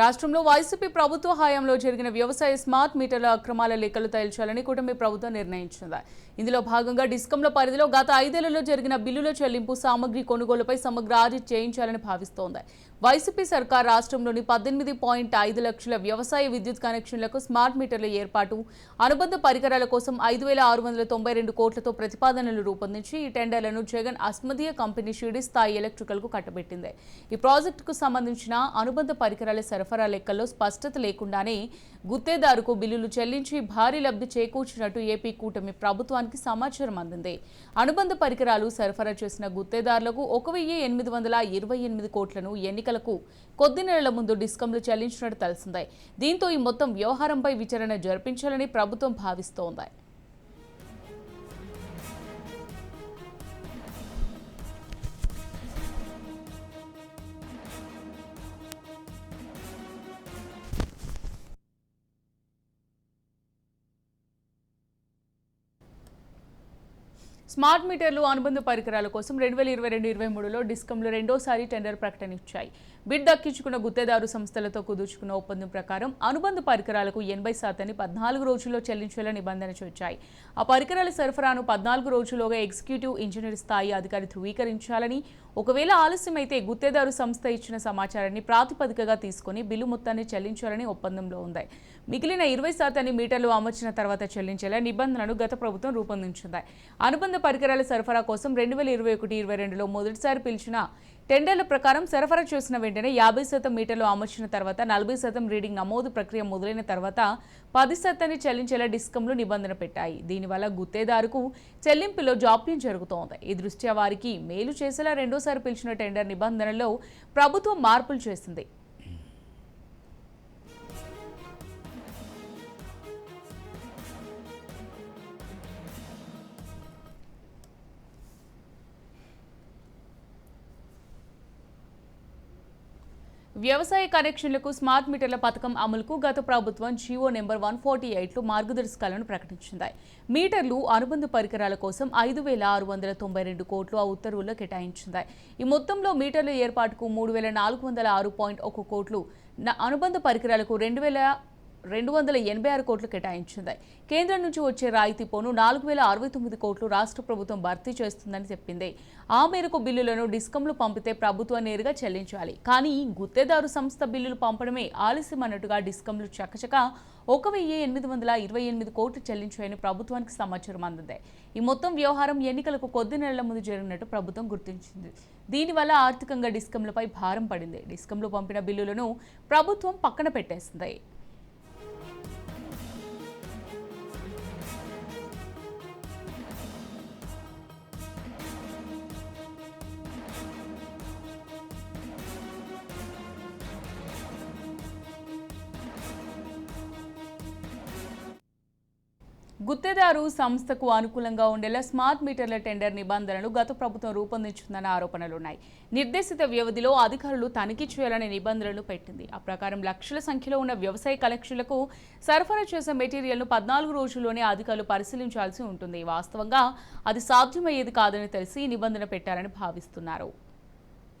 రాష్ట్రంలో వైసీపీ ప్రభుత్వ హయాంలో జరిగిన వ్యవసాయ స్మార్ట్ మీటర్ల అక్రమాల లెక్కలు తేల్చాలని కూటమి ప్రభుత్వం నిర్ణయించింది. ఇందులో భాగంగా డిస్కంల పరిధిలో గత ఐదేళ్ళలో జరిగిన బిల్లుల చెల్లింపు సామగ్రి కొనుగోలుపై సమగ్ర ఆడిట్ చేయించాలని భావిస్తోంది. వైసీపీ సర్కార్ రాష్ట్రంలోని పద్దెనిమిది పాయింట్ ఐదు లక్షల వ్యవసాయ విద్యుత్ కనెక్షన్లకు స్మార్ట్ మీటర్ల ఏర్పాటు అనుబంధ పరికరాల కోసం ఐదు వేల ఆరు వందల తొంభై రెండు కోట్లతో ప్రతిపాదనలు రూపొందించి ఈ టెండర్లను జగన్ అస్మదీయ కంపెనీ షిడి స్థాయి ఎలక్ట్రికల్కు కట్టబెట్టింది. ఈ ప్రాజెక్టుకు సంబంధించిన అనుబంధ పరికరాల సరఫరా లెక్కల్లో స్పష్టత లేకుండానే గుత్తేదారుకు బిల్లులు చెల్లించి భారీ లబ్ధి చేకూర్చినట్టు ఏపీ కూటమి ప్రభుత్వానికి సమాచారం అందింది. అనుబంధ పరికరాలు సరఫరా చేసిన గుత్తేదారులకు ఒక వెయ్యి ఎనిమిది వందల ఇరవై ఎనిమిది కోట్లను ఎన్నికలకు కొద్ది నెలల ముందు డిస్కంలు చెల్లించినట్టు తెలిసిందే. దీంతో ఈ మొత్తం వ్యవహారంపై విచారణ జరిపించాలని ప్రభుత్వం భావిస్తోంది. స్మార్ట్ మీటర్లు అనుబంధ పరికరాల కోసం రెండు వేల ఇరవై రెండు ఇరవై మూడులో డిస్కంలు రెండోసారి టెండర్ ప్రకటన ఇచ్చాయి బిడ్ దక్కించుకున్న గుత్తేదారు సంస్థలతో కుదుర్చుకున్న ఒప్పందం ప్రకారం అనుబంధ పరికరాలకు ఎనభై శాతాన్ని పద్నాలుగు రోజుల్లో చెల్లించేలా నిబంధన చేర్చాయి ఆ పరికరాల సరఫరాను పద్నాలుగు రోజుల్లోగా ఎగ్జిక్యూటివ్ ఇంజనీర్ స్థాయి అధికారి ధృవీకరించాలని ఒకవేళ ఆలస్యమైతే గుత్తేదారు సంస్థ ఇచ్చిన సమాచారాన్ని ప్రాతిపదికగా తీసుకుని బిల్లు మొత్తాన్ని చెల్లించాలని ఒప్పందంలో ఉంది. మిగిలిన ఇరవై శాతాన్ని మీటర్లు అమర్చిన తర్వాత చెల్లించేలా నిబంధనలు గత ప్రభుత్వం రూపొందించింది. అనుబంధ పరికరాల సరఫరా కోసం రెండు వేల ఇరవై ఒకటి ఇరవై రెండులో మొదటిసారి పిలిచిన టెండర్ల ప్రకారం సరఫరా చేసిన వెంటనే యాభై శాతం మీటర్లు అమర్చిన తర్వాత నలభై శాతం రీడింగ్ నమోదు ప్రక్రియ మొదలైన తర్వాత పది శాతాన్ని చెల్లించేలా డిస్కంలు నిబంధన పెట్టాయి. దీనివల్ల గుత్తేదారుకు చెల్లింపులో జాప్యం జరుగుతోంది. ఈ దృష్ట్యా వారికి మేలు చేసేలా రెండోసారి పిలిచిన టెండర్ నిబంధనల్లో ప్రభుత్వం మార్పులు చేసింది. వ్యవసాయ కనెక్షన్లకు స్మార్ట్ మీటర్ల పథకం అమలుకు గత ప్రభుత్వం జీవో నెంబర్ వన్ ఫార్టీ ఎయిట్లో మార్గదర్శకాలను ప్రకటించింది. మీటర్లు అనుబంధ పరికరాల కోసం ఐదు వేల ఆరు వందల తొంభై రెండు కోట్లు ఆ ఉత్తర్వుల్లో కేటాయించింది. ఈ మొత్తంలో మీటర్ల ఏర్పాటుకు మూడు వేల నాలుగు వందల ఆరు పాయింట్ ఒక కోట్లు న- అనుబంధ పరికరాలకు రెండు వేల రెండు వందల ఎనభై ఆరు కోట్లు కేటాయించింది. కేంద్రం నుంచి వచ్చే రాయితీ పోను నాలుగు వేల అరవై తొమ్మిది కోట్లు రాష్ట్ర ప్రభుత్వం భర్తీ చేస్తుందని చెప్పింది. ఆ మేరకు బిల్లులను డిస్కంలు పంపితే ప్రభుత్వం నేరుగా చెల్లించాలి. కానీ గుత్తేదారు సంస్థ బిల్లులు పంపడమే ఆలస్యం అన్నట్టుగా డిస్కంలు చకచక ఒక వెయ్యి ఎనిమిది వందల ఇరవై ఎనిమిది కోట్లు చెల్లించాయని ప్రభుత్వానికి సమాచారం అందింది. ఈ మొత్తం వ్యవహారం ఎన్నికలకు కొద్ది నెలల ముందు జరిగినట్టు ప్రభుత్వం గుర్తించింది. దీనివల్ల ఆర్థికంగా డిస్కంలపై భారం పడింది. డిస్కంలు పంపిన బిల్లులను ప్రభుత్వం పక్కన పెట్టేసింది. గుత్తేదారు సంస్థకు అనుకూలంగా ఉండేలా స్మార్ట్ మీటర్ల టెండర్ నిబంధనలు గత ప్రభుత్వం రూపొందించిందన్న ఆరోపణలున్నాయి. నిర్దేశిత వ్యవధిలో అధికారులు తనిఖీ చేయాలనే నిబంధనలు పెట్టింది. ఆ ప్రకారం లక్షల సంఖ్యలో ఉన్న వ్యవసాయ కలెక్షన్లకు సరఫరా చేసే మెటీరియల్ను పద్నాలుగు రోజుల్లోనే అధికారులు పరిశీలించాల్సి ఉంటుంది. వాస్తవంగా అది సాధ్యమయ్యేది కాదని తెలిసి ఈ నిబంధన పెట్టారని భావిస్తున్నారు.